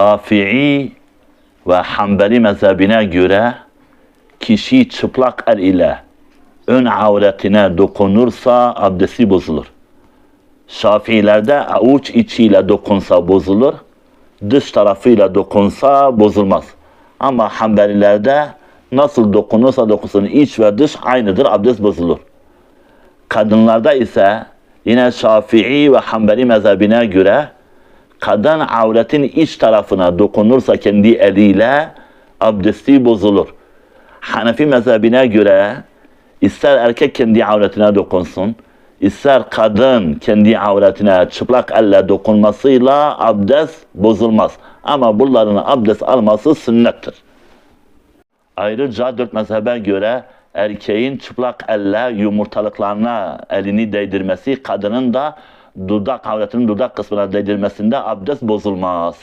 Şafii ve Hanbeli mezhebine göre kişi çıplak el ile ön avretine dokunursa abdesti bozulur. Şafiilerde avuç içiyle dokunsa bozulur, dış tarafıyla dokunsa bozulmaz. Ama Hanbelilerde nasıl dokunursa dokunsun iç ve dış aynıdır, abdest bozulur. Kadınlarda ise yine Şafii ve Hanbeli mezhebine göre kadın avretin iç tarafına dokunursa kendi eliyle abdesti bozulur. Hanefi mezhebine göre ister erkek kendi avretine dokunsun, ister kadın kendi avretine çıplak elle dokunmasıyla abdest bozulmaz. Ama bunların abdest alması sünnettir. Ayrıca dört mezhebe göre erkeğin çıplak elle yumurtalıklarına elini değdirmesi, kadının da dudak avretinin dudak kısmına değdirmesinde abdest bozulmaz.